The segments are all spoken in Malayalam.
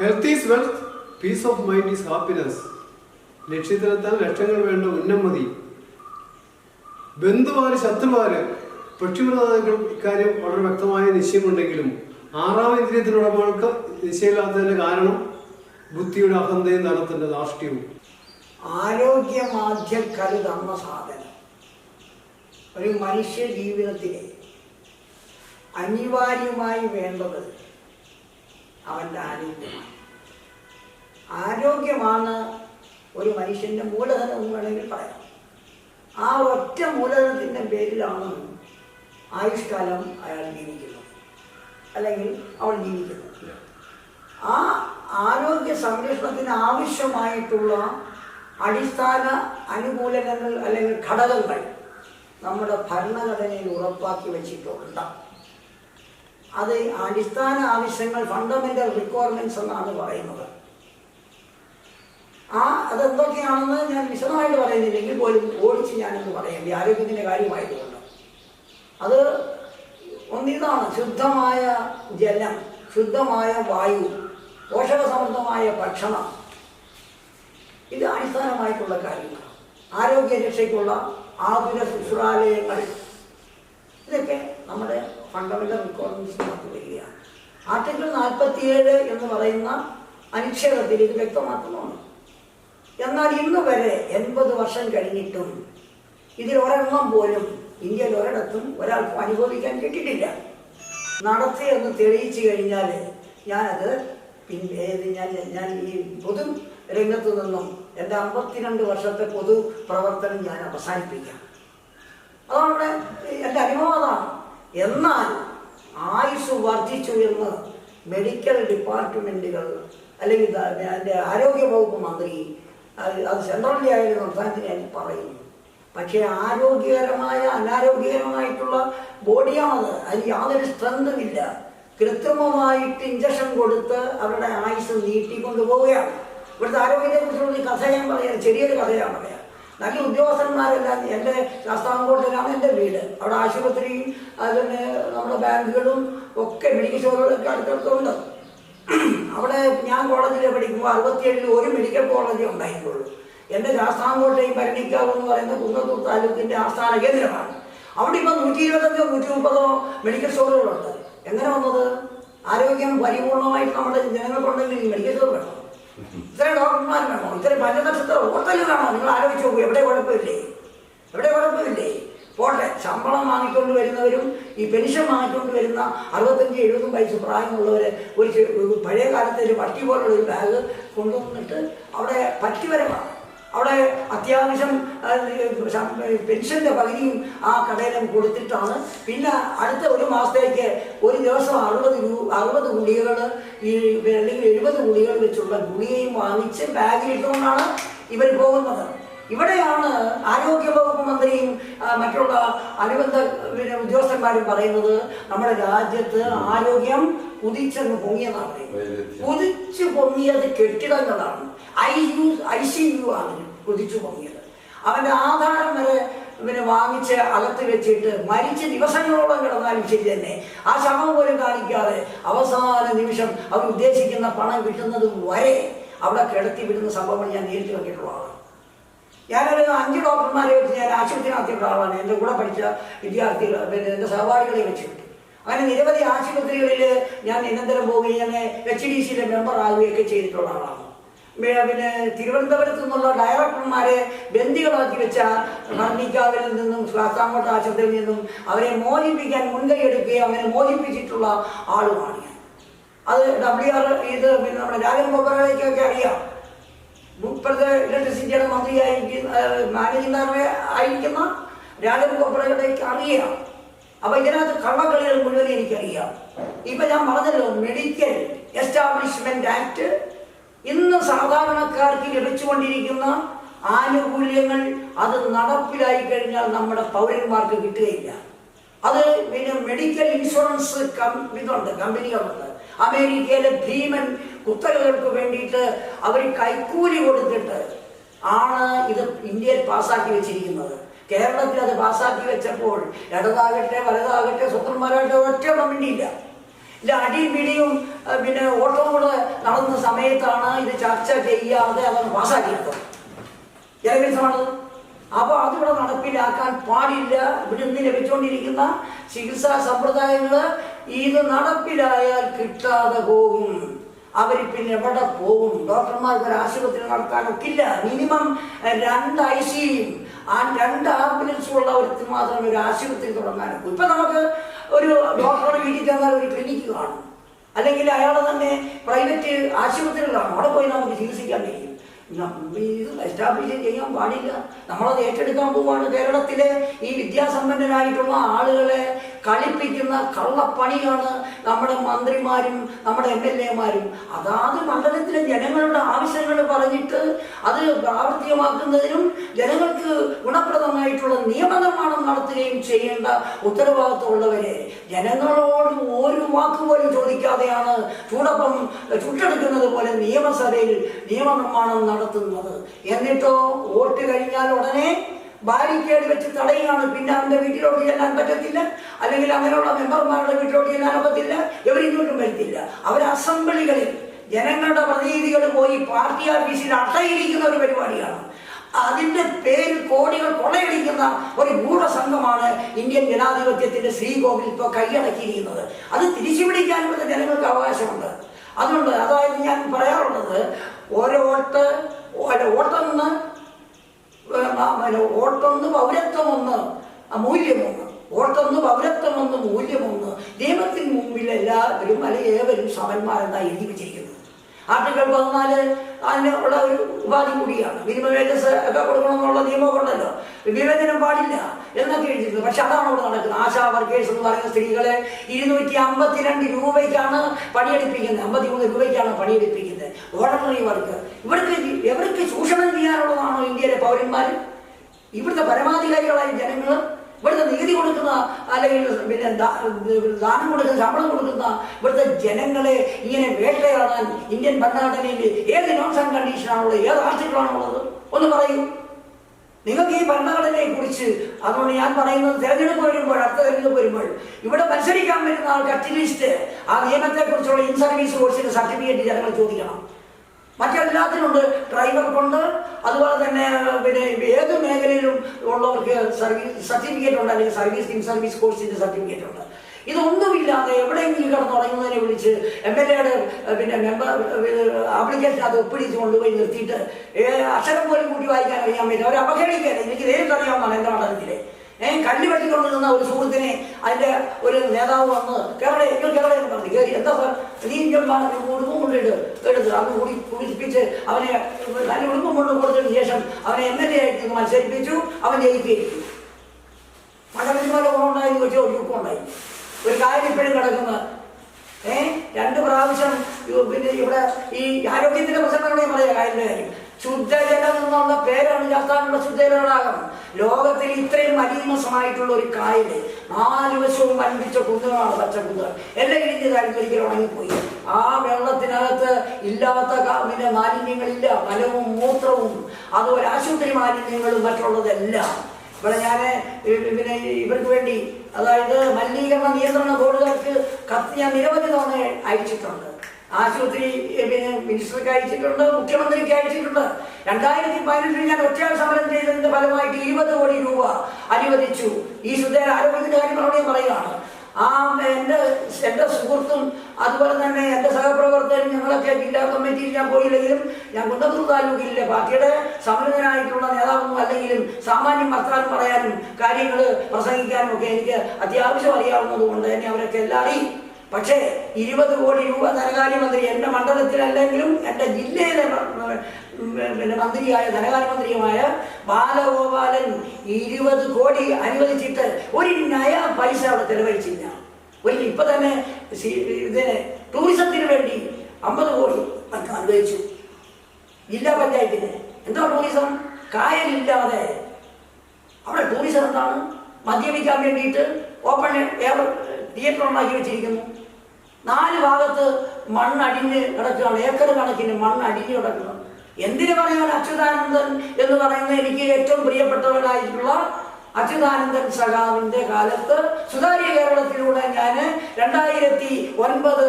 Health is wealth peace of mind is happiness ലക്ഷ്യത്തിലെത്താൻ ലക്ഷങ്ങൾ വേണ്ട ഉന്നമതി ബന്ധുവാര് ശത്രുവാര് പക്ഷിമൃഗാദികൾ ഇക്കാര്യം വളരെ വ്യക്തമായ നിശ്ചയമുണ്ടെങ്കിലും ആറാം ഇന്ദ്രിയത്തിനുടമകൾക്ക് നിശ്ചയമില്ലാത്തതിന്റെ കാരണം ബുദ്ധിയുടെ അഹന്തയും നടത്തിന്റെ ധാർഷ്ട്യവും. ആരോഗ്യമാധ്യ കരുതന്ന സാധനം. ഒരു മനുഷ്യ ജീവിതത്തിലെ അനിവാര്യമായി വേണ്ടത് അവന്റെ ആരോഗ്യമാണ്. ആരോഗ്യമാണ് ഒരു മനുഷ്യന്റെ മൂലധനം എന്ന് വേണമെങ്കിൽ പറയാം. ആ ഒറ്റ മൂലധനത്തിന്റെ പേരിലാണ് ആയുഷ്കാലം അയാൾ ജീവിക്കുന്നത്. അല്ലെങ്കിൽ അവൾ ജീവിക്കുന്നത്. ആ ആരോഗ്യ സംരക്ഷണത്തിന് ആവശ്യമായിട്ടുള്ള അടിസ്ഥാന അനുകൂലങ്ങൾ അല്ലെങ്കിൽ ഘടകങ്ങൾ നമ്മുടെ ഭരണഘടനയിൽ ഉറപ്പാക്കി വെച്ചിട്ടുണ്ട്. അത് അടിസ്ഥാന ആവശ്യങ്ങൾ ഫണ്ടമെന്റൽ റിക്വയർമെന്റ്സ് എന്നാണ് പറയുന്നത്. ആ അതെന്തൊക്കെയാണെന്ന് ഞാൻ വിശദമായിട്ട് പറയുന്നില്ലെങ്കിൽ പോലും ഓടിച്ച് ഞാനൊന്ന് പറയാം. ഈ ആരോഗ്യത്തിന്റെ കാര്യമായതുകൊണ്ട്. അത് ഒന്നിതാണ് ശുദ്ധമായ ജലം ശുദ്ധമായ വായു പോഷകസമൃദ്ധമായ ഭക്ഷണം. ഇത് അടിസ്ഥാനമായിട്ടുള്ള കാര്യങ്ങൾ ആരോഗ്യ രക്ഷയ്ക്കുള്ള ആതുര ശുശ്രൂഷാലയങ്ങൾ. ഇതൊക്കെ നമ്മുടെ ഫണ്ടമെന്റൽ റിക്വയർമെന്റ്സിനകത്ത് വരികയാണ് ആർട്ടിക്കിൾ നാൽപ്പത്തിയേഴ് എന്ന് പറയുന്ന അനുച്ഛേദത്തിൽ ഇത് വ്യക്തമാക്കുന്നുണ്ട്. എന്നാൽ ഇന്ന് വരെ എൺപത് വർഷം കഴിഞ്ഞിട്ടും ഇതിൽ ഒരെണ്ണം പോലും ഇന്ത്യയിൽ ഒരിടത്തും ഒരാൾക്കും അനുഭവിക്കാൻ കിട്ടിയിട്ടില്ല. നടത്തി എന്ന് തെളിയിച്ചു കഴിഞ്ഞാൽ ഞാനത് പിന്നെ ഞാൻ ഞാൻ ഈ പൊതു രംഗത്ത് നിന്നും എന്റെ അമ്പത്തിരണ്ട് വർഷത്തെ പൊതു പ്രവർത്തനം ഞാൻ അവസാനിപ്പിക്കാം. അതാണ് ഇവിടെ എന്റെ അനുഭവം അതാണ് എന്നാൽ ആയുസ് വർദ്ധിച്ചു എന്ന് മെഡിക്കൽ ഡിപ്പാർട്ട്മെന്റുകൾ അല്ലെങ്കിൽ എന്റെ ആരോഗ്യ വകുപ്പ് മന്ത്രി അത് സെൻട്രലിന്റെ ആയാലും ഞാൻ പറയുന്നു പക്ഷേ ആരോഗ്യകരമായ അനാരോഗ്യകരമായിട്ടുള്ള ബോഡിയാണത്. അതിന് യാതൊരു സ്ട്രെങ്തും ഇല്ല. കൃത്രിമമായിട്ട് ഇഞ്ചക്ഷൻ കൊടുത്ത് അവരുടെ ആയുസ് നീട്ടിക്കൊണ്ടു പോവുകയാണ് ഇവിടുത്തെ ആരോഗ്യത്തെക്കുറിച്ചുള്ള കുറിച്ചുള്ള കഥ ഞാൻ പറയാം. ചെറിയൊരു കഥയാണ് പറയാം. നല്ല ഉദ്യോഗസ്ഥന്മാരെല്ലാം എന്റെ ശാസ്താംകോട്ടിലാണ് എന്റെ വീട്. അവിടെ ആശുപത്രിയും അതുപോലെ നമ്മുടെ ബാങ്കുകളും ഒക്കെ മെഡിക്കൽ സ്റ്റോറുകളൊക്കെ അടുത്തടുത്തുണ്ട്. അവിടെ ഞാൻ കോളേജിൽ പഠിക്കുമ്പോൾ അറുപത്തിയേഴിൽ ഒരു മെഡിക്കൽ കോളേജേ ഉണ്ടായിട്ടുള്ളൂ എന്റെ ശാസ്താംകോട്ടയും ഭരണിക്കാവ് എന്ന് പറയുന്ന കുന്നത്തൂർ താലൂക്കിന്റെ ആസ്ഥാന കേന്ദ്രമാണ്. അവിടെ ഇപ്പം നൂറ്റി ഇരുപത്തഞ്ചോ നൂറ്റി മുപ്പതോ മെഡിക്കൽ സ്റ്റോറുകളുണ്ട്. എങ്ങനെ വന്നത്? ആരോഗ്യം പരിപൂർണമായിട്ട് നമ്മുടെ ജനങ്ങൾക്കുണ്ടെങ്കിൽ മെഡിക്കൽ സ്റ്റോർ വേണം. ഇത്രയും ഡോക്ടർമാർ വേണോ ഇത്രയും പഞ്ചനക്ഷത്ര ഹോട്ടൽ വേണോ നിങ്ങൾ ആലോചിച്ച് നോക്കൂ എവിടെ കുഴപ്പമില്ലേ? എവിടെ കുഴപ്പമില്ലേ? പോട്ടെ ശമ്പളം വാങ്ങിക്കൊണ്ട് വരുന്നവരും ഈ പെൻഷൻ വാങ്ങിക്കൊണ്ട് വരുന്ന അറുപത്തഞ്ച് എഴുപതും വയസ്സ് പ്രായമുള്ളവർ ഒരു പഴയ കാലത്തെ ഒരു പട്ടി പോലുള്ള ഒരു ബാഗ് കൊണ്ടുവന്നിട്ട് അവിടെ പറ്റിവരവാണ് അവിടെ അത്യാവശ്യം പെൻഷന്റെ പകുതിയും ആ കടയിലും കൊടുത്തിട്ടാണ്. പിന്നെ അടുത്ത ഒരു മാസത്തേക്ക് ഒരു ദിവസം അറുപത് രൂപ അറുപത് ഗുളികകൾ ഈ അല്ലെങ്കിൽ എഴുപത് ഗുളികൾ വെച്ചുള്ള ഗുളികയും വാങ്ങിച്ച് ബാഗിൽ ഇട്ടുകൊണ്ടാണ് ഇവർ പോകുന്നത്. ഇവിടെയാണ് ആരോഗ്യ വകുപ്പ് മന്ത്രിയും മറ്റുള്ള അനുബന്ധ പിന്നെ ഉദ്യോഗസ്ഥന്മാരും പറയുന്നത് നമ്മുടെ രാജ്യത്ത് ആരോഗ്യം കുതിച്ചെന്ന് പൊങ്ങിയതാണ്. കുതിച്ചു പൊങ്ങിയത് കെട്ടിടങ്ങളാണ്. I U I C U ആണ് കുതിച്ചു പൊങ്ങിയത്. അവന്റെ ആധാരം വരെ പിന്നെ വാങ്ങിച്ച് അകത്ത് വെച്ചിട്ട് മരിച്ച് ദിവസങ്ങളോളം കിടന്നാലും ശരി തന്നെ. ആ ശവം പോലും കാണിക്കാതെ അവസാന നിമിഷം അവർ ഉദ്ദേശിക്കുന്ന പണം കിട്ടുന്നത് വരെ അവിടെ കിടത്തി വിടുന്ന സംഭവങ്ങൾ ഞാൻ നേരിട്ട് കണ്ടിട്ടുള്ളതാണ്. ഞാനൊരു അഞ്ച് ഡോക്ടർമാരെ വെച്ച് ഞാൻ ആശുപത്രി നടത്തിയുള്ള ആളാണ്. എന്റെ കൂടെ പഠിച്ച വിദ്യാർത്ഥികൾ പിന്നെ എന്റെ സഹപാഠികളെ വെച്ചിട്ട് അങ്ങനെ നിരവധി ആശുപത്രികളിൽ ഞാൻ നിരന്തരം പോവുകയും ഞാൻ എച്ച് ഡി സിയിലെ മെമ്പർ ആകുകയൊക്കെ ചെയ്തിട്ടുള്ള ആളാണ്. പിന്നെ തിരുവനന്തപുരത്ത് നിന്നുള്ള ഡയറക്ടർമാരെ ബന്ദികളാക്കി വെച്ച മർണിക്കാവിൽ നിന്നും ശാസ്താംകോട്ട ആശുപത്രിയിൽ നിന്നും അവരെ മോചിപ്പിക്കാൻ മുൻകൈ എടുക്കുകയും അങ്ങനെ മോചിപ്പിച്ചിട്ടുള്ള ആളുമാണ് ഞാൻ. അത് ഡബ്ല്യു ആർ ഇത് പിന്നെ നമ്മുടെ രാജൻ ഗോപാലയ്ക്കൊക്കെ അറിയാം. ഇപ്പോഴത്തെ ഇലക്ട്രിസിറ്റിയുടെ മന്ത്രിയായിരിക്കുന്ന ഡയറക്ടർ ആയിരിക്കുന്ന കോപ്പറേറ്റേക്ക് അറിയാം. അപ്പൊ ഇതിനകത്ത് കള്ളക്കളികൾ മുഴുവൻ എനിക്കറിയാം. ഇപ്പൊ ഞാൻ പറഞ്ഞല്ലോ മെഡിക്കൽ എസ്റ്റാബ്ലിഷ്മെന്റ് ആക്ട് ഇന്ന് സാധാരണക്കാർക്ക് ലഭിച്ചുകൊണ്ടിരിക്കുന്ന ആനുകൂല്യങ്ങൾ അത് നടപ്പിലായി കഴിഞ്ഞാൽ നമ്മുടെ പൗരന്മാർക്ക് കിട്ടുകയില്ല. അത് പിന്നെ മെഡിക്കൽ ഇൻഷുറൻസ് ഇതുണ്ട് കമ്പനികളുണ്ട് അമേരിക്കയിലെ ഭീമൻ കുത്തകകൾക്ക് വേണ്ടിയിട്ട് അവർ കൈക്കൂലി കൊടുത്തിട്ട് ആണ് ഇത് ഇന്ത്യയിൽ പാസ്സാക്കി വെച്ചിരിക്കുന്നത്. കേരളത്തിൽ അത് പാസ്സാക്കി വെച്ചപ്പോൾ ഇടതാകട്ടെ വലതാകട്ടെ സ്വതന്ത്രന്മാരാകട്ടെ ഒറ്റ മിണ്ടിയില്ല ഇല്ല അടിയും പിടിയും പിന്നെ ഓട്ടവും കൂടെ നടന്ന സമയത്താണ് ഇത് ചർച്ച ചെയ്യാതെ അതൊന്ന് പാസ്സാക്കിയത്. ജനവിരുദ്ധമാണത് അപ്പോൾ അതിവിടെ നടപ്പിലാക്കാൻ പാടില്ല. ഇവിടെ ഇന്ന് ലഭിച്ചുകൊണ്ടിരിക്കുന്ന ചികിത്സാ സമ്പ്രദായങ്ങൾ ഇത് നടപ്പിലായാൽ കിട്ടാതെ പോകും. അവർ പിന്നെ എവിടെ പോകും? ഡോക്ടർമാർക്ക് ഒരു ആശുപത്രി നടത്താനൊക്കില്ല. മിനിമം രണ്ട് ഐ സിയും ആ രണ്ട് ആംബുലൻസും ഒരു മാത്രമേ ഒരു ആശുപത്രി തുടങ്ങാനൊക്കൂ ഇപ്പം നമുക്ക് ഒരു ഡോക്ടറുടെ വീട്ടിൽ ചെന്നാൽ ഒരു ക്ലിനിക്ക് കാണും. അല്ലെങ്കിൽ അയാളെ തന്നെ പ്രൈവറ്റ് ആശുപത്രികളാണ്. അവിടെ പോയി നമുക്ക് ചികിത്സിക്കാൻ കഴിയും എസ്റ്റാബ്ലിഷ് ചെയ്യാൻ പാടില്ല. നമ്മളത് ഏറ്റെടുക്കാൻ പോവാണ് കേരളത്തിലെ ഈ വിദ്യാസമ്പന്നരായിട്ടുള്ള ആളുകളെ കളിപ്പിക്കുന്ന കള്ളപ്പണിയാണ് നമ്മുടെ മന്ത്രിമാരും നമ്മുടെ എം എൽ എമാരും. അതാത് മണ്ഡലത്തിലെ ജനങ്ങളുടെ ആവശ്യങ്ങൾ പറഞ്ഞിട്ട് അത് പ്രാവർത്തികമാക്കുന്നതിനും ജനങ്ങൾക്ക് ഗുണപ്രദമായിട്ടുള്ള നിയമനിർമ്മാണം നടത്തുകയും ചെയ്യേണ്ട ഉത്തരവാദിത്തമുള്ളവരെ ജനങ്ങളോട് ഒരു വാക്ക് പോലും ചോദിക്കാതെയാണ് ചൂടപ്പം ചുട്ടെടുക്കുന്നത് പോലെ നിയമസഭയിൽ നിയമനിർമ്മാണം നടത്തുന്നത് എന്നിട്ടോ വോട്ട് കഴിഞ്ഞാൽ ഉടനെ ബാരിക്കേഡ് വെച്ച് തടയുകയാണ്. പിന്നെ അവന്റെ വീട്ടിലോട്ട് ചെല്ലാൻ പറ്റത്തില്ല. അല്ലെങ്കിൽ അങ്ങനെയുള്ള മെമ്പർമാരുടെ വീട്ടിലോട്ട് ചെല്ലാൻ പറ്റത്തില്ല ഇവരിങ്ങോട്ടും വരത്തില്ല. അവർ അസംബ്ലികളിൽ ജനങ്ങളുടെ പ്രതിനിധികൾ പോയി പാർട്ടി ഓഫീസിൽ അട്ടയിരിക്കുന്ന ഒരു പരിപാടിയാണ്. അതിന്റെ പേര് കോടികൾ കൊള്ളയടിക്കുന്ന ഒരു ഗൂഢസംഘമാണ് ഇന്ത്യൻ ജനാധിപത്യത്തിന്റെ ശ്രീകോവിൽ ഇപ്പോൾ കൈയടക്കിയിരിക്കുന്നത്. അത് തിരിച്ചുപിടിക്കാനുള്ള ജനങ്ങൾക്ക് അവകാശമുണ്ട്. അതുകൊണ്ട് അതായത് ഞാൻ പറയാറുള്ളത് ഓരോ വോട്ട് ഓരോ വോട്ടെന്ന് വോട്ടൊന്ന് പൗരത്വമൊന്ന് മൂല്യമൊന്ന്. വോട്ടൊന്ന് പൗരത്വമൊന്ന് മൂല്യമൊന്ന്. ദൈവത്തിന് മുമ്പിൽ എല്ലാവരും അല്ലെങ്കിൽ ഏവരും സമന്മാരെന്നാണ് എഴുതി വെച്ചിരിക്കുന്നത് ആർട്ടിക്കിൾ പതിനാല് അതിന് ഉള്ള ഒരു ഉപാധി കൂടിയാണ്. മിനിമം വേജസ് ഒക്കെ കൊടുക്കണമെന്നുള്ള നിയമമൊക്കെ ഉണ്ടല്ലോ. വിവേചനം പാടില്ല എന്നൊക്കെ എഴുതിയിരുന്നു പക്ഷെ അതാണ് അവിടെ നടക്കുന്നത്. ആശാ വർക്കേഴ്സ് എന്ന് പറയുന്ന സ്ത്രീകളെ ഇരുന്നൂറ്റി അമ്പത്തിരണ്ട് രൂപയ്ക്കാണ് പണിയെടുപ്പിക്കുന്നത്. അമ്പത്തിമൂന്ന് രൂപയ്ക്കാണ് പണിയെടുപ്പിക്കുന്നത്. ഓർഡിനറി വർക്ക് ഇവർക്ക് എവർക്ക് ചൂഷണം ചെയ്യാനുള്ളതാണോ ഇന്ത്യയിലെ പൗരന്മാർ ഇവിടുത്തെ പരമാധികാരികളായ ജനങ്ങൾ ഇവിടുത്തെ നികുതി കൊടുക്കുന്ന അല്ലെങ്കിൽ പിന്നെ ദാനം കൊടുക്കുന്ന ശമ്പളം കൊടുക്കുന്ന ഇവിടുത്തെ ജനങ്ങളെ ഇങ്ങനെ വേട്ടയാടാൻ ഇന്ത്യൻ ഭരണഘടനയിൽ ഏത് നോൺസ് ആൻഡ് കണ്ടീഷനാണുള്ളത് ഏത് ആർട്ടിക്കിളാണുള്ളത് ഒന്ന് പറയൂ. നിങ്ങൾക്ക് ഈ ഭരണഘടനയെ കുറിച്ച് അതുകൊണ്ട് ഞാൻ പറയുന്നത് തെരഞ്ഞെടുപ്പ് വരുമ്പോൾ അടുത്ത തെരഞ്ഞെടുപ്പ് വരുമ്പോൾ ഇവിടെ മത്സരിക്കാൻ വരുന്ന ആൾക്ക് അറ്റ്ലീസ്റ്റ് ആ നിയമത്തെ കുറിച്ചുള്ള ഇൻ സർവീസ് കോഴ്സിന്റെ സർട്ടിഫിക്കറ്റ് ജനങ്ങൾ ചോദിക്കണം. മറ്റെല്ലാത്തിനുണ്ട് ഡ്രൈവർക്കുണ്ട് അതുപോലെ തന്നെ പിന്നെ ഏത് മേഖലയിലും ഉള്ളവർക്ക് സർവീസ് സർട്ടിഫിക്കറ്റ് ഉണ്ട് അല്ലെങ്കിൽ സർവീസ് ഇൻ സർവീസ് കോഴ്സിന്റെ സർട്ടിഫിക്കറ്റ് ഉണ്ട്. ഇതൊന്നുമില്ലാതെ എവിടെയെങ്കിലും കിടന്ന് തുടങ്ങുന്നതിനെ വിളിച്ച് എം എൽ എയുടെ പിന്നെ മെമ്പർ ആപ്ലിക്കേഷൻ അത് ഒപ്പിടിച്ച് കൊണ്ടുപോയി നിർത്തിയിട്ട് അക്ഷരം പോലും കൂട്ടി വായിക്കാൻ അറിയാൻ പറ്റില്ല. അവർ അപഹേളിക്കുകയല്ല എനിക്ക് നേരിട്ട് അറിയാവുന്നതാണ് എന്റെ മണ്ഡലത്തിലെ ഏഹ് കല്ല് വെട്ടിക്കൊണ്ട് നിന്ന ഒരു സുഹൃത്തിനെ അതിന്റെ ഒരു നേതാവ് വന്ന് കേരള നിങ്ങൾ കേരള എന്ന് പറഞ്ഞു. കയറി എന്താ സാർ? നീ കുടുംബം കൊണ്ടിട്ട് എടുത്ത് അന്ന് കൂടി കുടിപ്പിച്ച് അവനെ നല്ല കുടുംബം കൊണ്ട് കൊടുത്തതിന് ശേഷം അവനെ എം എൽ എ ആയിട്ട് മത്സരിപ്പിച്ചു. അവൻ ജയിപ്പിച്ചു മണ്ഡലത്തിന്മാരെ ഗുണമുണ്ടായി ചോദിച്ചാൽ ഒരു ഉണ്ടായി. ഒരു കാര്യം ഇപ്പോഴും കിടക്കുന്ന. ഏഹ് രണ്ട് പ്രാവശ്യം പിന്നെ ഇവിടെ ഈ ആരോഗ്യത്തിന്റെ പ്രശ്നങ്ങളെ പറയാം. കാര്യത്തിന്റെ കാര്യം. ശുദ്ധജലം എന്നുള്ള പേരാണ് ചാത്താനുള്ള ശുദ്ധജലതടാകം ലോകത്തിൽ ഇത്രയും മലീമസമായിട്ടുള്ള ഒരു കായൽ നാല് വശവും വൻപിച്ച കുന്നുകളാണ് പച്ചക്കുന്നുകൾ എല്ലാം ഇടിഞ്ഞതായിരുന്നു ഒരിക്കലും ഉണങ്ങിപ്പോയി. ആ വെള്ളത്തിനകത്ത് ഇല്ലാത്ത പിന്നെ മാലിന്യങ്ങളില്ല മലവും മൂത്രവും അതുപോലെ ആശുപത്രി മാലിന്യങ്ങളും മറ്റുള്ളതെല്ലാം. ഇവിടെ ഞാൻ പിന്നെ ഇവർക്ക് വേണ്ടി അതായത് മലിനീകരണ നിയന്ത്രണ ബോർഡുകാർക്ക് കത്ത് ഞാൻ നിരവധി തവണ അയച്ചിട്ടുണ്ട്. ആശുപത്രി പിന്നെ മിനിസ്റ്റർക്ക് അയച്ചിട്ടുണ്ട് മുഖ്യമന്ത്രിക്ക് അയച്ചിട്ടുണ്ട്. രണ്ടായിരത്തി പതിനെട്ടിൽ ഞാൻ ഒറ്റയാൾ സമരം ചെയ്തതിന്റെ ഫലമായിട്ട് ഇരുപത് കോടി രൂപ അനുവദിച്ചു. ഈ ശുദ്ധ ആരോഗ്യത്തിന്റെ കാര്യം മറുപടി പറയുകയാണ്. ആ എന്റെ എന്റെ സുഹൃത്തും അതുപോലെ തന്നെ എന്റെ സഹപ്രവർത്തകരും ഞങ്ങളൊക്കെ ജില്ലാ കമ്മിറ്റിയിൽ ഞാൻ പോയില്ലെങ്കിലും ഞാൻ കുന്നത്തൂർ താലൂക്കിലെ പാർട്ടിയുടെ സമരനായിട്ടുള്ള നേതാവും അല്ലെങ്കിലും സാമാന്യം വർത്താനം പറയാനും കാര്യങ്ങൾ പ്രസംഗിക്കാനും ഒക്കെ എനിക്ക് അത്യാവശ്യം അറിയാവുന്നത് കൊണ്ട് തന്നെ അവരൊക്കെ എല്ലാം അറിയും പക്ഷേ ഇരുപത് കോടി രൂപ ധനകാര്യമന്ത്രി എന്റെ മണ്ഡലത്തിലല്ലെങ്കിലും എന്റെ ജില്ലയിലെ പിന്നെ മന്ത്രിയായ ധനകാര്യമന്ത്രിയുമായ ബാലഗോപാലൻ ഇരുപത് കോടി അനുവദിച്ചിട്ട് ഒരു നയ പൈസ അവിടെ ചെലവഴിച്ചില്ല. ഒരു ഇപ്പൊ തന്നെ ഇതിന് ടൂറിസത്തിന് വേണ്ടി അമ്പത് കോടി അനുവദിച്ചു. ജില്ലാ പഞ്ചായത്തിന്. എന്താ ടൂറിസം? കായലില്ലാതെ. അവിടെ ടൂറിസം എന്താണ്? മദ്യപിക്കാൻ വേണ്ടിയിട്ട് ഓപ്പൺ എയർ തിയേറ്റർ ഉണ്ടാക്കി വെച്ചിരിക്കുന്നു. ഭാഗത്ത് മണ്ണടിഞ്ഞ് കിടക്കുകയാണ്. ഏക്കർ കണക്കിന് മണ്ണടിഞ്ഞ് കിടക്കുകയാണ് എന്തിനു പറയാൻ അച്യുതാനന്ദൻ എന്ന് പറയുന്ന എനിക്ക് ഏറ്റവും പ്രിയപ്പെട്ടവനായിട്ടുള്ള അച്യുതാനന്ദൻ സഖാവിന്റെ കാലത്ത് സുതാര്യ കേരളത്തിലൂടെ ഞാൻ രണ്ടായിരത്തി ഒൻപത്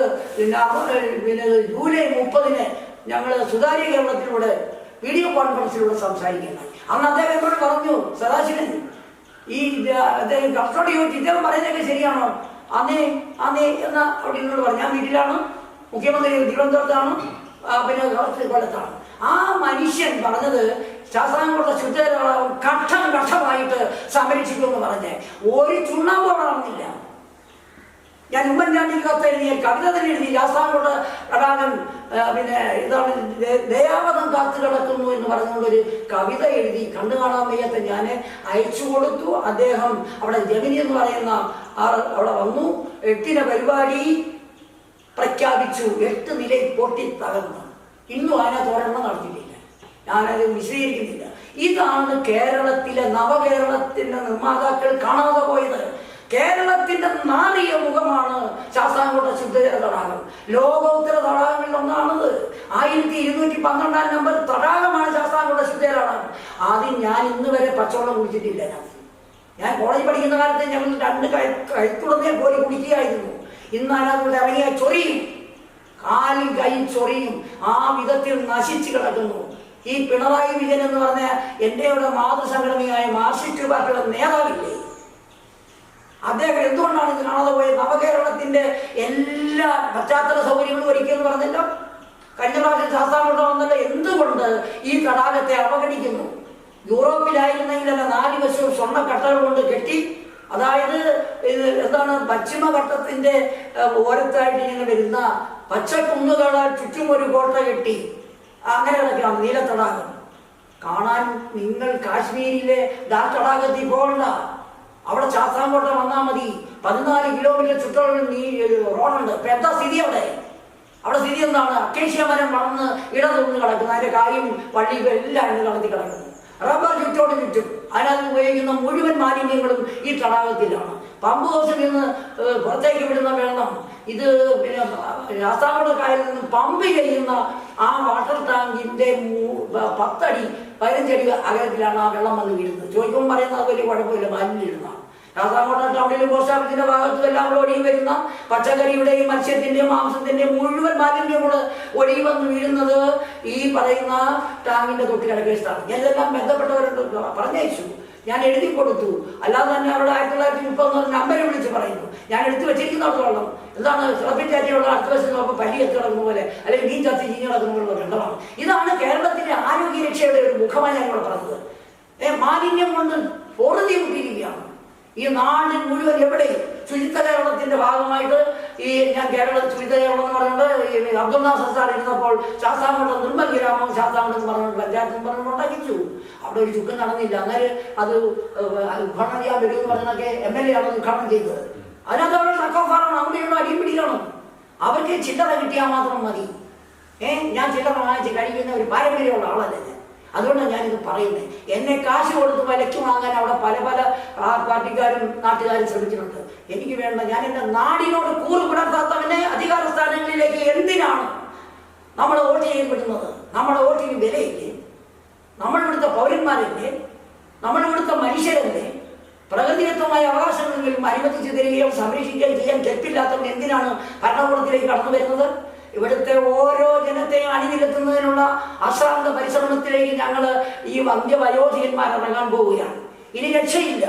പിന്നെ ജൂലൈ മുപ്പതിന് ഞങ്ങൾ സുതാര്യ കേരളത്തിലൂടെ വീഡിയോ കോൺഫറൻസിലൂടെ സംസാരിക്കുന്നത് അന്ന് അദ്ദേഹം എന്നോട് പറഞ്ഞു സദാശിവൻ ഈ അദ്ദേഹം കർഷകരോട് ചോദിച്ചു ഇദ്ദേഹം പറയുന്നതൊക്കെ ശരിയാണോ? അന്നേ അന്നേ എന്ന അവിടെ പറഞ്ഞു ഞാൻ വീട്ടിലാണ്. മുഖ്യമന്ത്രി തിരുവനന്തപുരത്താണ്. പിന്നെ കൊല്ലത്താണ്. ആ മനുഷ്യൻ പറഞ്ഞത് ശാസ്ത്രാംഗങ്ങളുടെ ശുദ്ധജലം ഘട്ടം ഘട്ടമായിട്ട് സംരക്ഷിക്കുമെന്ന് പറഞ്ഞ്. ഒരു ചുണ്ണാമ്പ് ഞാൻ ഉമ്മൻചാണ്ടി കത്ത് എഴുതി കവിത തന്നെ എഴുതി. ശാസ്താംകോട്ട് കടാകൻ പിന്നെ ഇതാണ് ദയാവതം കാത്തു കിടക്കുന്നു എന്ന് പറഞ്ഞുകൊണ്ടൊരു കവിത എഴുതി കണ്ണു കാണാൻ വയ്യാത്ത ഞാൻ അയച്ചു കൊടുത്തു. അദ്ദേഹം അവിടെ ജമിനി എന്ന് പറയുന്ന ആൾ അവിടെ വന്നു. എട്ടിന് പരിപാടി പ്രഖ്യാപിച്ചു. എട്ട് നിലയിൽ പൊട്ടി തകർന്നു. ഇന്നും ആന തോരണം നടത്തിയിട്ടില്ല. ഞാനത് വിശദീകരിക്കുന്നില്ല. ഇതാണ് കേരളത്തിലെ നവകേരളത്തിന്റെ നിർമ്മാതാക്കൾ കാണാതെ പോയത്. കേരളത്തിന്റെ നാടിയ മുഖമാണ് ശാസ്താംകോട്ട ശുദ്ധജല തടാകം ലോകോത്തര തടാകങ്ങളിൽ ഒന്നാണത്. ആയിരത്തി ഇരുന്നൂറ്റി പന്ത്രണ്ടാം നമ്പർ തടാകമാണ് ശാസ്താംകോട്ട ശുദ്ധജല തടാകം ആദ്യം ഞാൻ ഇന്ന് വരെ പച്ചവെള്ളം കുടിച്ചിട്ടില്ല ഞാൻ. ഞാൻ കോളേജ് പഠിക്കുന്ന കാലത്ത് ഞങ്ങൾ രണ്ട് കഴുത്തുടനെ പോലെ കുടിക്കുകയായിരുന്നു. ഇന്ന് അതിനകത്ത് ഇറങ്ങിയ ചൊറിയും. കാലും കൈയും ചൊറിയും ആ വിധത്തിൽ നശിച്ചു കിടക്കുന്നു. ഈ പിണറായി വിജയൻ എന്ന് പറഞ്ഞ എന്റെ മാതൃസംഘടനയായ മാർക്സിസ്റ്റ് പാർട്ടിയുടെ നേതാവില്ലേ? അദ്ദേഹം എന്തുകൊണ്ടാണ് കാണാതെ പോയത്? നവകേരളത്തിന്റെ എല്ലാ പശ്ചാത്തല സൗകര്യങ്ങളും ഒരുക്കിയെന്ന് പറഞ്ഞല്ലോ. കഴിഞ്ഞ പ്രാവശ്യം ശാസ്താംകോട്ട വന്നല്ലോ. എന്തുകൊണ്ട് ഈ തടാകത്തെ അവഗണിക്കുന്നു? യൂറോപ്പിലായിരുന്നെങ്കിൽ അല്ല നാല് വശവും സ്വർണ കട്ടകൾ കൊണ്ട് കെട്ടി. അതായത് ഇത് എന്താണ് പശ്ചിമഘട്ടത്തിന്റെ ഓരത്തായിട്ട് ഇങ്ങനെ വരുന്ന പച്ചക്കുന്നുകളാൽ ചുറ്റും ഒരു കോട്ട കെട്ടി. അങ്ങനെ കിടക്കണം നീലത്തടാകം കാണാൻ നിങ്ങൾ കാശ്മീരിലെ ദാ തടാകത്തിൽ പോകണ്ട. അവിടെ ശാസ്താംകോട്ട വന്നാൽ മതി. പതിനാല് കിലോമീറ്റർ ചുറ്റളവിൽ നീ റോഡുണ്ട്. എന്താ സ്ഥിതി അവിടെ? അവിടെ സ്ഥിതി എന്താണ്? അക്കേഷ്യ മരം വളർന്ന് ഇടതൊന്ന് കിടക്കുന്നു. അതിന്റെ കാര്യം വള്ളിയും എല്ലാം ഇന്ന് കടത്തി കിടക്കുന്നു. റബ്ബർ ചുറ്റോട് ചുറ്റും. അതിനകത്ത് ഉപയോഗിക്കുന്ന മുഴുവൻ മാലിന്യങ്ങളും ഈ തടാകത്തിലാണ്. പമ്പ് ഹൗസിൽ നിന്ന് പുറത്തേക്ക് വിടുന്ന വെള്ളം. ഇത് ശാസ്താംകോട്ട കായലിൽ നിന്ന് പമ്പ് ചെയ്യുന്ന ആ വാട്ടർ ടാങ്കിന്റെ പത്തടി പതിനഞ്ചടി അകലത്തിലാണ് ആ വെള്ളം വന്ന് വീഴുന്നത്. ചോദിക്കുമ്പോൾ പറയുന്നത് വലിയ കുഴപ്പമില്ല. മാലിന്യം ഇടുന്നതാണ് ശാസ്താംകോട്ട ടൗണിലെ പോസ്റ്റ് ഓഫീസിന്റെ ഭാഗത്തും എല്ലാം കൂടെ ഒഴുകി വരുന്ന പച്ചക്കറിയുടെയും മത്സ്യത്തിന്റെയും മാംസത്തിന്റെയും മുഴുവൻ മാലിന്യങ്ങൾ ഒഴുകി വന്ന് വീഴുന്നത് ഈ പറയുന്ന ടാങ്കിന്റെ തൊട്ട് സ്ഥലം. ഇതെല്ലാം ബന്ധപ്പെട്ടവരുണ്ട് പറഞ്ഞയച്ചു. ഞാൻ എഴുതി കൊടുത്തു. അല്ലാതെ തന്നെ അവരുടെ ആയിരത്തി തൊള്ളായിരത്തി മുപ്പത് നമ്പർ വിളിച്ച് പറയുന്നു. ഞാൻ എടുത്തു വെച്ചിരിക്കുന്നിടത്തോളം എന്താണ് തിളപ്പിച്ചാറ്റിയുള്ള അടുത്ത വശം നോക്കുമ്പോൾ പല്ലി എത്തി കിടക്കുന്ന പോലെ അല്ലെങ്കിൽ മീൻ ചത്തി ചീഞ്ഞ് കിടക്കുന്ന കണ്ടതാണ് ഇതാണ് കേരളത്തിന്റെ ആരോഗ്യരക്ഷയുടെ ഒരു മുഖമായി ഞാൻ ഇവിടെ പറഞ്ഞത്. മാലിന്യം കൊണ്ട് പൊറുതി മുട്ടിയിരിക്കുകയാണ് ഈ നാടിൻ മുഴുവൻ എവിടെ ശുചിത്വ കേരളത്തിന്റെ ഭാഗമായിട്ട് ഈ ഞാൻ കേരള ശുചിത്വ കേരളം എന്ന് പറയുന്നത് ഈ അബ്ദുൽനാഥ് സസാർ ഇരുന്നപ്പോൾ ശാസ്താമണ്ഡലം നിർമ്മൽ ഗ്രാമം ശാസ്താംകോട്ടം പറഞ്ഞുകൊണ്ട് പഞ്ചായത്ത് പറഞ്ഞുകൊണ്ട് ഉണ്ടാക്കിച്ചു. അവിടെ ഒരു ചുക്കം നടന്നില്ല. അന്നേരം അത് ഉദ്ഘാടനം ചെയ്യാൻ വരുമെന്ന് പറഞ്ഞൊക്കെ എം എൽ എ ആണ് ഉദ്ഘാടനം ചെയ്തത്. അതിനകത്ത് അവരുടെ സക്കോഫാറാണ് അവിടെയുള്ള അടിപിടിയാണ് അവർക്ക് ചില്ലറ കിട്ടിയാൽ മാത്രം മതി. ഏഹ് ഞാൻ ചില്ലറ വാങ്ങിച്ച് കഴിക്കുന്ന ഒരു പാരമ്പര്യമുള്ള ആളല്ല അതുകൊണ്ടാണ് ഞാനിത് പറയുന്നത്. എന്നെ കാശ് കൊടുത്ത് വിലയ്ക്ക് വാങ്ങാൻ അവിടെ പല പല പാർട്ടിക്കാരും നാട്ടുകാരും ശ്രമിച്ചിട്ടുണ്ട്. എനിക്ക് വേണ്ട ഞാൻ എന്റെ നാടിനോട് കൂറ് പുലർത്താത്തവനെ അധികാര സ്ഥാനങ്ങളിലേക്ക് എന്തിനാണ് നമ്മൾ വോട്ട് ചെയ്യപ്പെടുന്നത് നമ്മുടെ വോട്ടിന് വിലയില്ലേ? നമ്മൾ ഇവിടുത്തെ പൗരന്മാരല്ലേ? നമ്മൾ മനുഷ്യരല്ലേ? പ്രകൃതിദത്തമായ അവകാശങ്ങളെങ്കിലും അനുവദിച്ചു തരികയും സംരക്ഷിക്കുകയും ചെയ്യാൻ കെപ്പില്ലാത്തവൻ എന്തിനാണ് ഭരണകൂടത്തിലേക്ക് കടന്നു വരുന്നത്? ഇവിടുത്തെ ഓരോ ജനത്തെയും അണിനിരത്തുന്നതിനുള്ള അശ്രാന്ത പരിശ്രമത്തിലേക്ക് ഞങ്ങൾ ഈ വന്ധ്യവയോധികന്മാർ ഇറങ്ങാൻ പോവുകയാണ്. ഇനി രക്ഷയില്ല.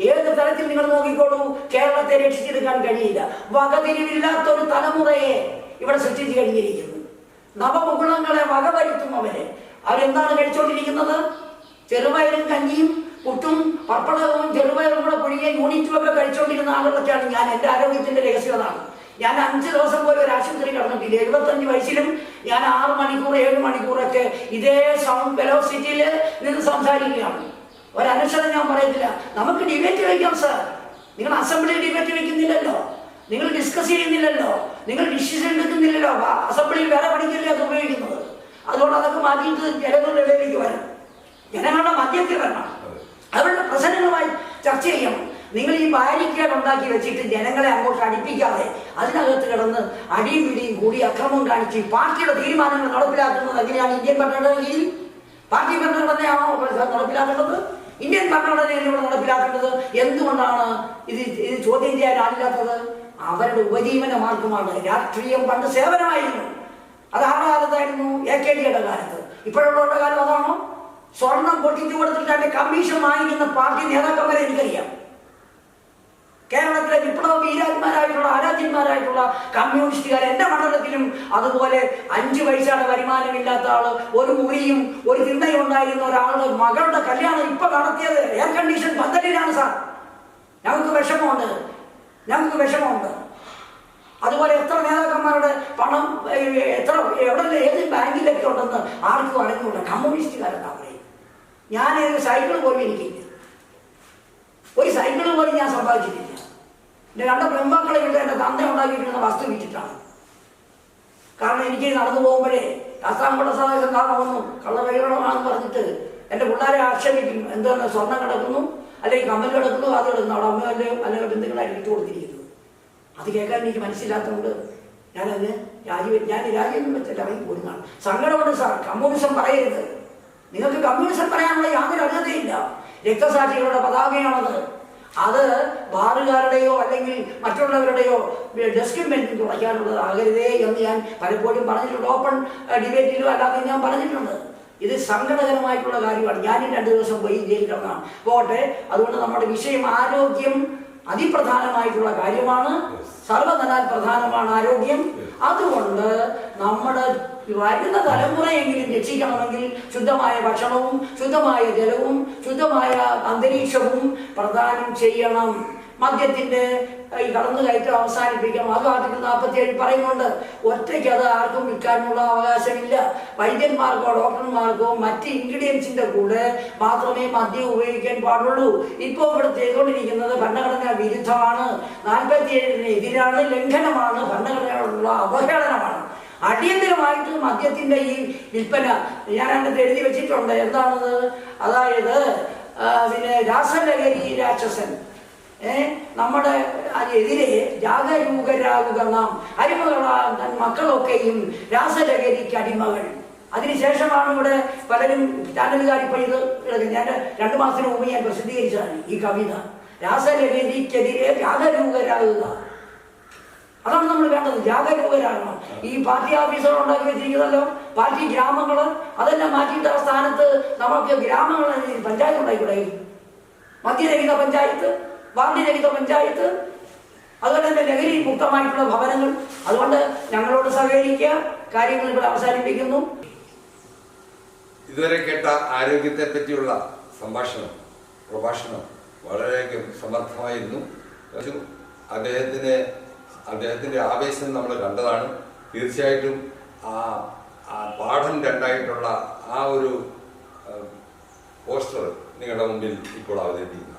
ഏത് തരത്തിൽ നിങ്ങൾ നോക്കിക്കോളൂ കേരളത്തെ രക്ഷിച്ചെടുക്കാൻ കഴിയില്ല. വകതിരിവില്ലാത്ത ഒരു തലമുറയെ ഇവിടെ സൃഷ്ടിച്ചു കഴിഞ്ഞിരിക്കുന്നു. നവമുകുളങ്ങളെ അവരെ. അവരെന്താണ് കഴിച്ചുകൊണ്ടിരിക്കുന്നത് ചെറുപയറും കഞ്ഞിയും പുട്ടും പപ്പടവും ചെറുപയറും കൂടെ പുഴുകിയ യൂണിറ്റും ഒക്കെ കഴിച്ചുകൊണ്ടിരുന്ന ആളുകളൊക്കെയാണ് ഞാൻ എന്റെ ആരോഗ്യത്തിന്റെ രഹസ്യം അതാണ് ഞാൻ അഞ്ച് ദിവസം പോലെ ഒരു ആശുപത്രി കിടന്നിട്ടില്ല എഴുപത്തഞ്ച് വയസ്സിലും ഞാൻ ആറ് മണിക്കൂർ ഏഴ് മണിക്കൂറൊക്കെ ഇതേ സൗണ്ട് വെലോസിറ്റിയിൽ നിന്ന് സംസാരിക്കുകയാണ്. ഒരനുസരണം ഞാൻ പറയത്തില്ല. നമുക്ക് ഡിബേറ്റ് വയ്ക്കാം സാർ നിങ്ങൾ അസംബ്ലി ഡിബേറ്റ് വയ്ക്കുന്നില്ലല്ലോ നിങ്ങൾ ഡിസ്കസ് ചെയ്യുന്നില്ലല്ലോ. നിങ്ങൾ ഡിസിഷൻ എടുക്കുന്നില്ലല്ലോ. അസംബ്ലിയിൽ വേറെ പണിക്കല്ലേ അത് ഉപയോഗിക്കുന്നത്? അതുകൊണ്ട് അതൊക്കെ മാറ്റിയിട്ട് ജനങ്ങളുടെ ഇടയിലേക്ക് വരണം ജനങ്ങളുടെ മധ്യത്തിൽ വരണം. അവരുടെ പ്രശ്നങ്ങളുമായി ചർച്ച ചെയ്യണം. നിങ്ങൾ ഈ ബാരിക്കേഡ് ഉണ്ടാക്കി വെച്ചിട്ട് ജനങ്ങളെ അങ്ങോട്ട് അടിപ്പിക്കാതെ അതിനകത്ത് കിടന്ന് അടിയും പിടിയും കൂടി അക്രമം കാണിച്ച് പാർട്ടിയുടെ തീരുമാനങ്ങൾ നടപ്പിലാക്കുന്നത് എങ്ങനെയാണ്? ഇന്ത്യൻ ഭരണഘടനയിൽ? പാർട്ടി ഭരണഘടനയാണോ നടപ്പിലാക്കേണ്ടത്? ഇന്ത്യൻ ഭരണഘടനയിലൂടെ നടപ്പിലാക്കേണ്ടത് എന്തുകൊണ്ടാണ് ഇത് ഇത് ചോദ്യം ചെയ്യാൻ ആളില്ലാത്തത്? അവരുടെ ഉപജീവന മാർഗമാണ്. രാഷ്ട്രീയം പണ്ട് സേവനമായിരുന്നു. അത് ആരുടെ കാലത്തായിരുന്നു എ കെ ഡിയുടെ കാലത്ത്. ഇപ്പോഴുള്ളവരുടെ കാലം അതാണോ? സ്വർണം പൊട്ടിച്ചു കൊടുത്തിട്ട് കമ്മീഷൻ വാങ്ങിക്കുന്ന പാർട്ടി നേതാക്കന്മാരെ എനിക്കറിയാം. കേരളത്തിലെ വിപ്ലവ വീരാന്മാരായിട്ടുള്ള ആരാധ്യന്മാരായിട്ടുള്ള കമ്മ്യൂണിസ്റ്റുകാർ എന്റെ മണ്ഡലത്തിലും അതുപോലെ അഞ്ച് പൈസയുടെ വരുമാനമില്ലാത്ത ആൾ ഒരു മുറിയും ഒരു ചിന്തയും ഉണ്ടായിരുന്ന ഒരാളുടെ മകളുടെ കല്യാണം ഇപ്പൊ നടത്തിയത് എയർ കണ്ടീഷൻ പദ്ധതിയിലാണ് സാർ. ഞങ്ങൾക്ക് വിഷമമുണ്ട്. ഞങ്ങൾക്ക് വിഷമമുണ്ട്. അതുപോലെ എത്ര നേതാക്കന്മാരുടെ പണം എത്ര എവിടെ ഏത് ബാങ്കിലൊക്കെ ഉണ്ടെന്ന് ആർക്കും അറിഞ്ഞുകൂടാ. കമ്മ്യൂണിസ്റ്റുകാരെന്താ പറയും ഒരു സൈക്കിൾ പോലും എനിക്കില്ല. ഒരു സൈക്കിൾ പോലും ഞാൻ സമ്പാദിച്ചിട്ടില്ല. എന്റെ രണ്ട് ബ്രഹ്മാക്കളെ വിട്ട് എന്റെ തന്ത ഉണ്ടാക്കിയിട്ടുള്ള വസ്തു വിറ്റിട്ടാണ്. കാരണം എനിക്ക് നടന്നു പോകുമ്പോഴേ കാസാംകുള വന്നു. കള്ള കള്ളവഴികളമാണെന്ന് പറഞ്ഞിട്ട് എന്റെ പിള്ളേരെ ആക്ഷേപിക്കും എന്താണ് സ്വർണം കിടക്കുന്നു? അല്ലെങ്കിൽ കമ്മൽ കിടക്കുന്നു? അത് കിടക്കുന്നു. അവിടെ അമ്മ അല്ലെങ്കിൽ ബന്ധുക്കളായിട്ട് ഇട്ട് കൊടുത്തിരിക്കുന്നത് അത് കേൾക്കാൻ എനിക്ക് മനസ്സിലാത്തതുകൊണ്ട് ഞാനതിന് രാജി ഞാൻ രാജ്യം വെച്ചിട്ട് ഇറങ്ങി പോരുന്നതാണ് സങ്കടമുണ്ട് സാർ. കമ്മ്യൂണിസം പറയരുത്. നിങ്ങൾക്ക് കമ്മ്യൂണിസം പറയാനുള്ള യാതൊരു അർഹതയില്ല രക്തസാക്ഷികളുടെ പതാകയാണത്. അത് ബാറുകാരുടെയോ അല്ലെങ്കിൽ മറ്റുള്ളവരുടെയോ ഡെസ്കിൻ ബെഞ്ചിൽ തുളയ്ക്കാനുള്ളതാകരുതേ എന്ന് ഞാൻ പലപ്പോഴും പറഞ്ഞിട്ടുണ്ട്. ഓപ്പൺ ഡിബേറ്റിലും അല്ലാതെ ഞാൻ പറഞ്ഞിട്ടുണ്ട്. ഇത് സങ്കടകരമായിട്ടുള്ള കാര്യമാണ്. ഞാനും രണ്ടു ദിവസം പോയി ജയിലിൽ കിടന്നാണ് പോകട്ടെ. അതുകൊണ്ട് നമ്മുടെ വിഷയം ആരോഗ്യം അതിപ്രധാനമായിട്ടുള്ള കാര്യമാണ്. സർവതനാൽ പ്രധാനമാണ് ആരോഗ്യം. അതുകൊണ്ട് നമ്മുടെ വരുന്ന തലമുറയെങ്കിലും രക്ഷിക്കണമെങ്കിൽ ശുദ്ധമായ ഭക്ഷണവും ശുദ്ധമായ ജലവും ശുദ്ധമായ അന്തരീക്ഷവും പ്രദാനം ചെയ്യണം. മദ്യത്തിന്റെ ഈ കടന്നു കയറ്റം അവസാനിപ്പിക്കാം അത് ആർട്ടിക്കിൾ നാൽപ്പത്തി ഏഴ് പറയുന്നുണ്ട്. ഒറ്റയ്ക്ക് അത് ആർക്കും വിൽക്കാനുള്ള അവകാശമില്ല. വൈദ്യന്മാർക്കോ ഡോക്ടർമാർക്കോ മറ്റ് ഇൻഗ്രീഡിയൻസിന്റെ കൂടെ മാത്രമേ മദ്യം ഉപയോഗിക്കാൻ പാടുള്ളൂ. ഇപ്പോൾ ഇവിടെ ചെയ്തുകൊണ്ടിരിക്കുന്നത് ഭരണഘടനാ വിരുദ്ധമാണ്. നാൽപ്പത്തി ഏഴിന് എതിരാണ് ലംഘനമാണ് ഭരണഘടനയോടുള്ള അവഹേളനമാണ്. അടിയന്തരമായിട്ട് മദ്യത്തിന്റെ ഈ വിൽപ്പന അങ്ങനെ എഴുതി വെച്ചിട്ടുണ്ട്. എന്താണത്? അതായത് പിന്നെ രാസലഹരി രാക്ഷസൻ. ഏ നമ്മുടെ അതിനെതിരെ ജാഗരൂകരാകുക നാം. അടിമകളാകാൻ തൻ മക്കളൊക്കെയും രാസലഹരിക്ക് അടിമകൾ. അതിനുശേഷമാണ് ഇവിടെ പലരും ചാനലുകാർ ഇപ്പോൾ ഞാൻ രണ്ടു മാസത്തിന് മുമ്പ് ഞാൻ പ്രസിദ്ധീകരിച്ചതാണ് ഈ കവിത. രാസലഹരിക്കെതിരെ ജാഗരൂകരാകുക. അതാണ് നമ്മൾ വേണ്ടത്. ജാഗരൂകരാകണം. ഈ പാർട്ടി ഓഫീസുകൾ ഉണ്ടാക്കി വെച്ചിരിക്കുന്നല്ലോ പാർട്ടി ഗ്രാമങ്ങൾ അതെല്ലാം മാറ്റിയിട്ട് ആ സ്ഥാനത്ത് നമുക്ക് ഗ്രാമങ്ങൾ പഞ്ചായത്ത് ഉണ്ടായിക്കൂടെ മദ്യരഹിത പഞ്ചായത്ത് വാർഡിരഹിത പഞ്ചായത്ത് അതുപോലെ തന്നെ ലഹരി മുക്തമായിട്ടുള്ള ഭവനങ്ങൾ. അതുകൊണ്ട് ഞങ്ങളോട് സഹകരിക്കുക. കാര്യങ്ങൾ ഇവിടെ അവസാനിപ്പിക്കുന്നു. ഇതുവരെ കേട്ട ആരോഗ്യത്തെ പറ്റിയുള്ള സംഭാഷണം പ്രഭാഷണം വളരെ സമർത്ഥമായിരുന്നു. അദ്ദേഹത്തിന് അദ്ദേഹത്തിന്റെ ആവേശം നമ്മൾ കണ്ടതാണ്. തീർച്ചയായിട്ടും ആ ആ പാഠം രണ്ടായിട്ടുള്ള ആ ഒരു പോസ്റ്റർ നിങ്ങളുടെ മുമ്പിൽ ഇപ്പോൾ അവതരിപ്പിക്കുന്നതാണ്.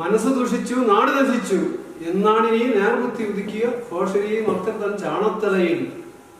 മനസ്സ് ദുഷിച്ചു നാട് നശിച്ചു എന്നാണിനി നേർബുദ്ധി ഉദിക്കുക. ഭോഷരി തൻ ചാണത്തലയിൽ